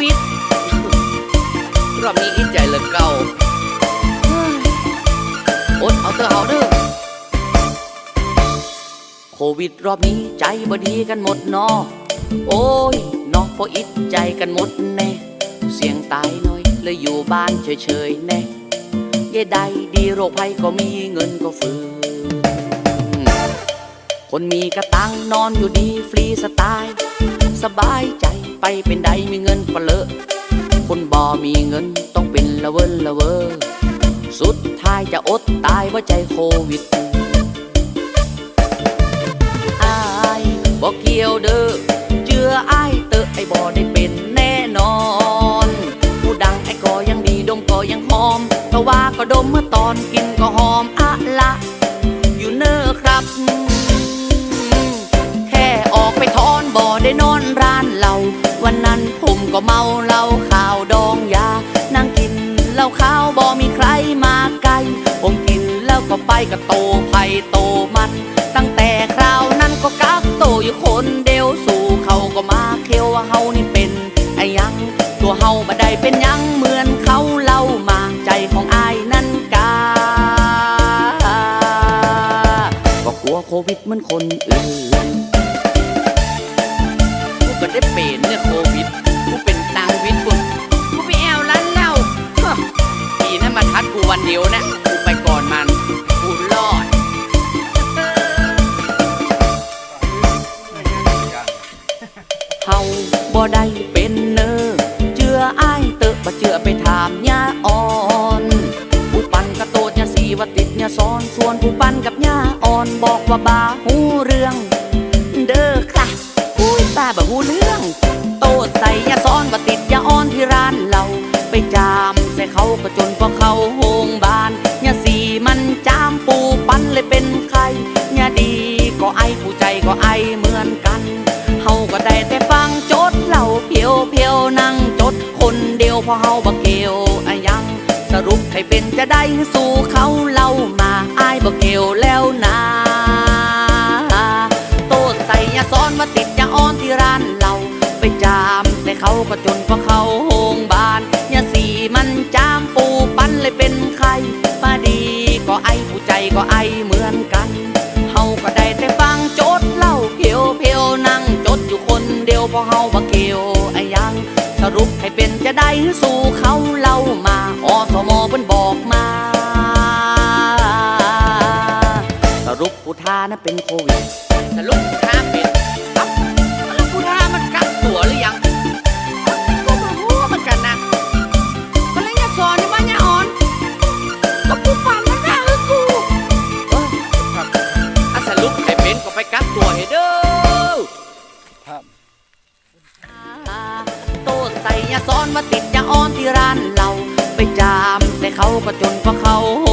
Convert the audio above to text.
วิด รอบนี้อีใจเหลือเก่าอดเอาเถอะเอาเด้อโควิดรอบนี้ใจบ่ดีกันหมดนอโอ้ยนอพออิดใจกันหมดแน่ เสียงตายน่อยเลยอยู่บ้านเฉยๆแน่เย่ใดดีโรคภัยก็มีเงินก็ฟื้นคนมีกระตังนอนอยู่ดีฟรีสไตล์ สบายใจไปเป็นใดมีเงินปะเลอะคนบ่มีเงินต้องเป็นละเวินละเวอสุดท้ายจะอดตายเพราะใจโควิดอายบอกเกี่ยวเด้อเจืออายเตอะไอ้บ่ได้เป็นแน่นอน ผู้ดังไอ้ก็ยังดีดมก็ยังหอมแต่ว่าก็ดมเมื่อตอนกินก็หอม นั้นผมก็เมาเหล้าข่าวดองยา นั่งกินเหล้าข้าวบ่มีใครมาไกล ผมกินแล้วก็ไปกับโตไผ่โตมัน ตั้งแต่คราวนั้นก็กักโตอยู่คนเดียวสู่เขาก็มาเคียวว่าเฮานี่เป็นไอ้ยัง ตัวเฮาบ่ได้เป็นยังเหมือนเขาเล่ามาใจของอายนั้นกา ก็กลัวโควิดเหมือนคนอื่น มันเดียวนะกูไปก่อนมันกูรอด เฮาบ่ได้เป็นเนอเจืออ้ายเตอะบ่เจือไปถามยาอ่อนผู้ปันกระโตดยาสีว่าติดยาซ้อนส่วนผู้ปันกับยาอ่อนบอกว่าบาหูเรื่อง เด้อค่ะอุ้ยตาบ่หูเรื่อง โตดใส่ยาซ้อนว่าติดยาอ่อนที่ร้านเราไปจามใส่เขาก็จนพอเขา เดียวเพอเฮาบ่เกี่ยวอะยัง สรุปใครเป็นจะได้สู่เขาเล่ามาอายบ่เกี่ยวแล้วนะโตดใส่ยาซ้อนว่าติดยาอ่อนที่ร้านเราไปจามแต่เขาก็จนเพอเขาโรงบาลยาสีมันจามปูปันเลยเป็นไข้มาดีก็ไอผู้ใจก็ไอเหมือนกันเฮาก็ได้แต่ฟังโจดเล่าเพียวเพียวนั่งจดอยู่คนเดียวพอเฮาบ่เกี่ย สู่เขาเล่ามาอสมเพิ่นบอกมาสรุปผู้ทานะเป็นโควิดสรุปผู้ทาเป็นเอ้าแล้วผู้ทามันกักตัวหรือยัง ใส่ยาซ้อนว่าติดยาอ้อนที่ร้านเรา ไปจามแต่เขาก็จนเพราะเขาโ